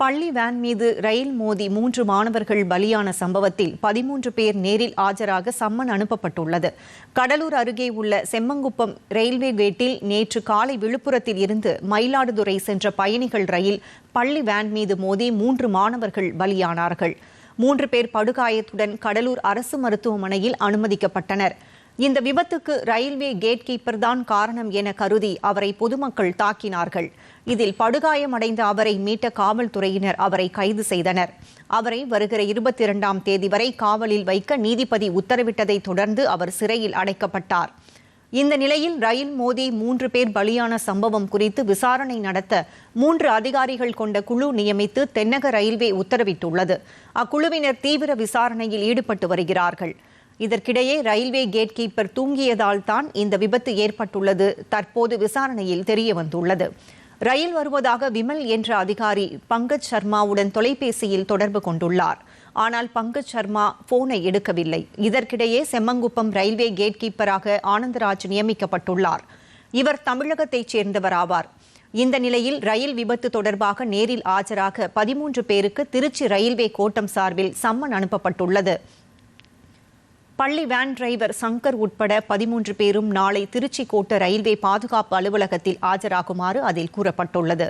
பள்ளி வேன் மீது ரயில் மோதி மூன்று மாணவர்கள் பலியான சம்பவத்தில் பதிமூன்று பேர் நேரில் ஆஜராக சம்மன் அனுப்பப்பட்டுள்ளது. கடலூர் அருகே உள்ள செம்மங்குப்பம் ரயில்வே கேட்டில் நேற்று காலை விழுப்புரத்தில் இருந்து மயிலாடுதுறை சென்ற பயணிகள் ரயில் பள்ளி வேன் மீது மோதி மூன்று மாணவர்கள் பலியானார்கள். மூன்று பேர் படுகாயத்துடன் கடலூர் அரசு மருத்துவமனையில் அனுமதிக்கப்பட்டனர். இந்த விபத்துக்கு ரயில்வே கேட் கீப்பர் தான் காரணம் என கருதி அவரை பொதுமக்கள் தாக்கினார்கள். இதில் படுகாயமடைந்த அவரை மீட்ட காவல்துறையினர் அவரை கைது செய்தனர். அவரை வருகிற இருபத்தி இரண்டாம் தேதி வரை காவலில் வைக்க நீதிபதி உத்தரவிட்டதை தொடர்ந்து அவர் சிறையில் அடைக்கப்பட்டார். இந்த நிலையில் ரயில் மோதி மூன்று பேர் பலியான சம்பவம் குறித்து விசாரணை நடத்த மூன்று அதிகாரிகள் கொண்ட குழு நியமித்து தென்னக ரயில்வே உத்தரவிட்டுள்ளது. அக்குழுவினர் தீவிர விசாரணையில் ஈடுபட்டு வருகிறார்கள். இதற்கிடையே ரயில்வே கேட் கீப்பர் தூங்கியதால் தான் இந்த விபத்து ஏற்பட்டுள்ளது. தற்போது விசாரணையில் தெரியவந்துள்ளது. ரயில் வருவதாக விமல் என்ற அதிகாரி பங்கஜ் சர்மாவுடன் தொலைபேசியில் தொடர்பு கொண்டுள்ளார். ஆனால் பங்கஜ் சர்மா போனை எடுக்கவில்லை. இதற்கிடையே செம்மங்குப்பம் ரயில்வே கேட் கீப்பராக ஆனந்தராஜ் நியமிக்கப்பட்டுள்ளார். இவர் தமிழகத்தைச் சேர்ந்தவர் ஆவார் இந்த நிலையில் ரயில் விபத்து தொடர்பாக நேரில் ஆஜராக பதிமூன்று பேருக்கு திருச்சி ரயில்வே கோட்டம் சார்பில் சம்மன் அனுப்பப்பட்டுள்ளது. பள்ளி வேன் டிரைவர் சங்கர் உட்பட பதிமூன்று பேரும் நாளை திருச்சி கோட்ட ரயில்வே பாதுகாப்பு அலுவலகத்தில் ஆஜராகுமாறு அதில் கூறப்பட்டுள்ளது.